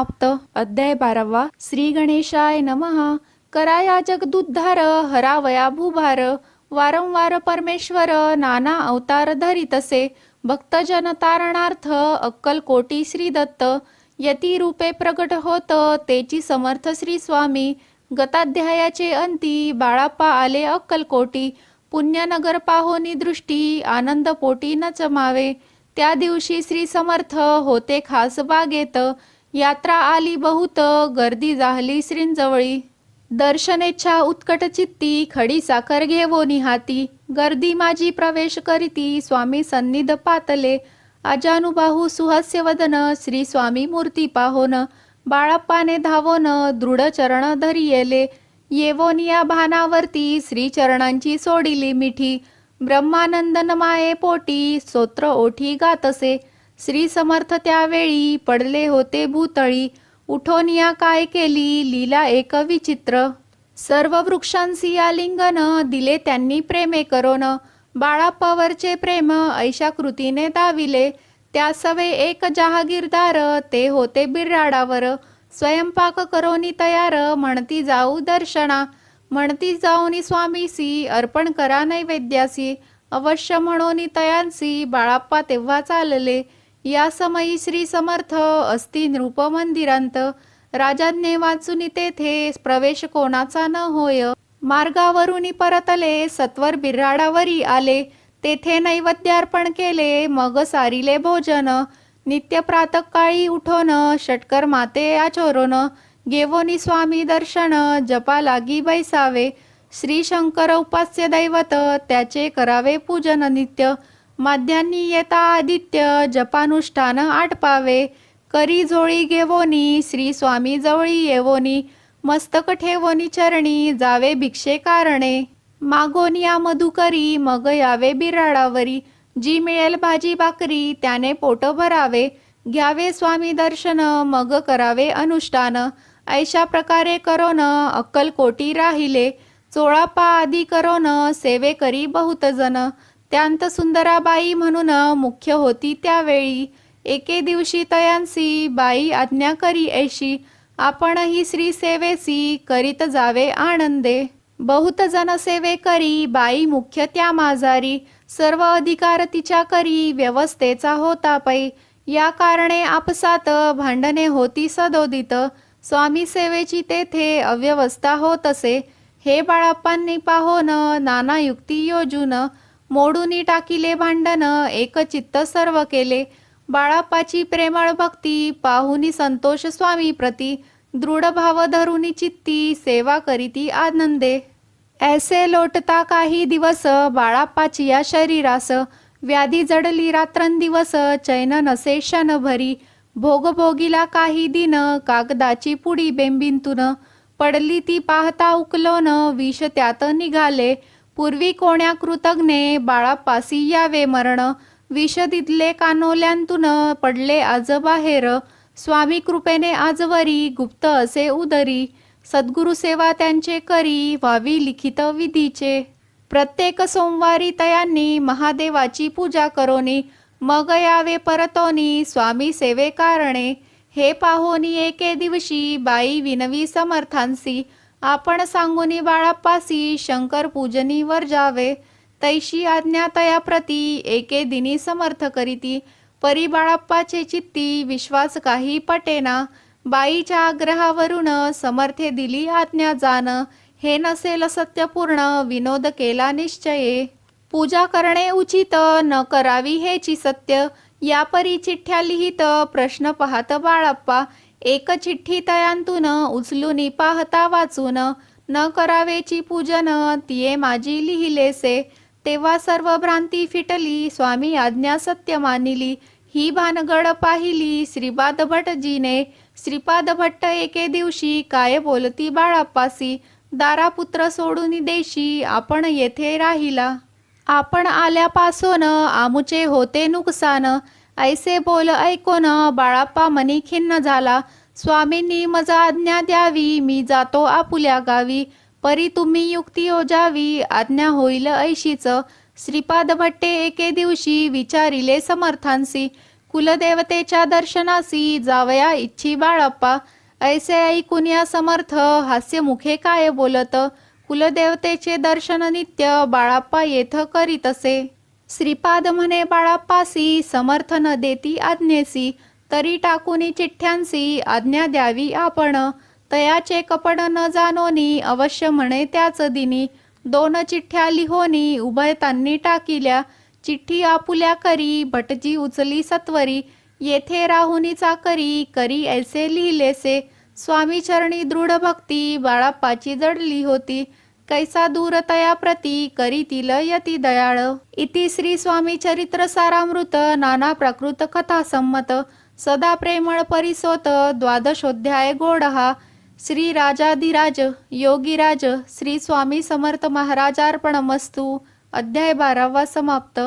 समाप्त अध्याय बारावा. श्री गणेशाय नमः. कराया जगदुद्धार हरावया भूभार. वारंवार परमेश्वर नाना अवतार धरितसे. भक्तजन तारणार्थ अक्कलकोटी श्री दत्त. यती रूपे प्रगट होत तेची समर्थ श्री स्वामी. गताध्यायाचे अंती बाळाप्पा आले अक्कलकोटी पुण्यनगर पाहोनी दृष्टी आनंद पोटी न चमावे त्या दिवशी श्री समर्थ होते खास बागेत. यात्रा आली बहुत गर्दी जाहली श्रींजवळी. दर्शनेच्छा उत्कट चित्ती खडी साखर घेवो निहाती. गर्दी माझी प्रवेश करीती स्वामी सन्निध पातले. अजानुबाहू सुहास्य वदन श्री स्वामी मूर्ती पाहोन. बाळाप्पाने धावोन दृढ चरण धरी येले येवोनिया भानावरती श्री चरणांची सोडिली मिठी. ब्रह्मानंदन माये पोटी स्तोत्र ओठी गातसे. श्री समर्थ त्यावेळी पडले होते भूतळी. उठोनिया काय केली? लीला एक विचित्र. सर्व वृक्षांसी आलिंगन दिले त्यांनी प्रेमे करोन. बाळाप्पावरचे प्रेम ऐशा कृतीने दाविले. त्या सवे एक जहागीरदार ते होते बिर्राडावर स्वयंपाक करोनी तयार म्हणती जाऊ दर्शना. म्हणती जाऊनी स्वामीसी अर्पण करा नैवेद्यासी. अवश्य म्हणोनी तयांसी बाळाप्पा तेव्हा चालले. या समयी श्री समर्थ अस्ति नृप मंदिरांत राजाज्ञे तेथे प्रवेश कोणाचा न होय. मार्गावरून परतले सत्वर बिर्राडावरी आले. तेथे नैवेद्यार्पण केले मग सारिले भोजन. नित्य प्रातकाळी उठोन षटकर माते आचोरोन. गेवोनी स्वामी दर्शन जपा लागी बैसावे. श्री शंकर उपास्य दैवत त्याचे करावे पूजन नित्य. माध्यांनी येता आदित्य जपानुष्ठान आटपावे. करी झोळी घेवोनी श्री स्वामी जवळी येवोनी मस्तक ठेवोनी चरणी जावे भिक्षे कारणे. मागोनिया मधुकरी मग यावे बिराडावरी. जी मिळेल भाजी भाकरी त्याने पोट भरावे. घ्यावे स्वामी दर्शन मग करावे अनुष्ठान. ऐशा प्रकारे करोन अक्कलकोटी राहिले. चोळापा आदी करोन सेवे करी बहुत जन त्यांत सुंदराबाई म्हणून मुख्य होती त्यावेळी. एके दिवशी तयांसी बाई आज्ञा करी ऐशी आपणही श्री सेवेसी करीत जावे आनंदे. बहुत जन सेवे करी बाई मुख्य त्या माजारी. सर्व अधिकार तिच्या करी व्यवस्थेचा होता पै. या कारणे आपसात भांडणे होती सदोदित. स्वामी सेवेची तेथे अव्यवस्था होत असे. हे बाळाप्पांनी पाहोन नाना युक्ती योजून मोडूनी टाकिले भांडण एकचित्त सर्व केले. बाळापाची प्रेमळ भक्ती पाहुनी संतोष स्वामी प्रती दृढ भाव धरुनी चित्ती सेवा करीती आनंदे. ऐसे लोटता काही दिवस बाळापाची या शरीरास व्याधी जडली रात्रंदिवस चैन नसे भरी भोगभोगीला काही दिन कागदाची पुडी बेंबिंतून पडली ती पाहता उकलोन विष त्यात निघाले. पूर्वी कोण्या कृतज्ञे बाळापासी यावे मरण? विष दिदले कानोल्यांतून पडले आज बाहेर स्वामी कृपेने आजवरी गुप्त असे उदरी. सद्गुरु सेवा त्यांचे करी व्हावी लिखित विधीचे. प्रत्येक सोमवारी तयांनी महादेवाची पूजा करोनी. मग यावे परतोनी स्वामी सेवे कारणे हे पाहोनी एके दिवशी बाई विनवी समर्थांसी. आपण सांगुनी बाळाप्पासी शंकर पूजनीवर जावे. तैशी आज्ञा तया प्रती एके दिनी समर्थ करीती. परी बाळाप्पाचे चित्ती विश्वास काही पटेना. बाईच्या आग्रहावरून समर्थे दिली आज्ञा जाण हे नसेल सत्यपूर्ण विनोद केला निश्चये. पूजा करणे उचित न करावी हेची सत्य. या परी चिठ्ठ्या लिहित प्रश्न पाहत बाळाप्पा एक चिठ्ठी तयांतून उचलून पाहता वाचून न करावेची पूजन तिये माझी लिहिलेसे तेव्हा सर्व भ्रांती फिटली स्वामी आज्ञा सत्य मानिली. ही भानगड पाहिली श्रीपाद भटजीने. श्रीपाद भट्ट एके दिवशी काय बोलती बाळाप्पासी दारापुत्र सोडून देशी आपण येथे राहिला. आपण आल्यापासून आमुचे होते नुकसान. ऐसे बोल ऐकून बाळाप्पा मनी खिन्न झाला. स्वामींनी मजा आज्ञा द्यावी मी जातो आपुल्या गावी. परी तुम्ही युक्ती योजावी आज्ञा होईल ऐशीच. श्रीपाद भट्टे एके दिवशी विचारिले समर्थांसी कुलदेवतेच्या दर्शनासी जावया इच्छी बाळप्पा. ऐसे ऐकून या समर्थ हास्य मुखे काय बोलत? कुलदेवतेचे दर्शन नित्य बाळाप्पा येथ करीत असे. श्रीपाद म्हणे बाळाप्पासी समर्थ न देती आज्ञेसी तरी टाकुनी चिठ्ठ्यांसी आज्ञा द्यावी आपण. तयाचे कपड न जाणोनी अवश्य म्हणे त्याच दिनी. दोन चिठ्ठ्या लिहोनी उभयतांनी टाकिल्या. चिठ्ठी आपुल्या करी भटजी उचली सत्वरी. येथे राहुनी चाकरी करी ऐसे लिहिलेसे. स्वामी चरणी दृढ भक्ती बाळाप्पाची जडली होती कैसा दूरतया प्रती करीतील यती दयाळ. इति श्री स्वामी चरित्र सारामृत नाना प्रकृत कथा संमत सदा प्रेमळ परिसोत द्वादशोध्याय गोडहा. श्री राजाधिराज योगीराज श्री स्वामी समर्थ महाराजार्पणमस्तु अध्याय बारावा समाप्त.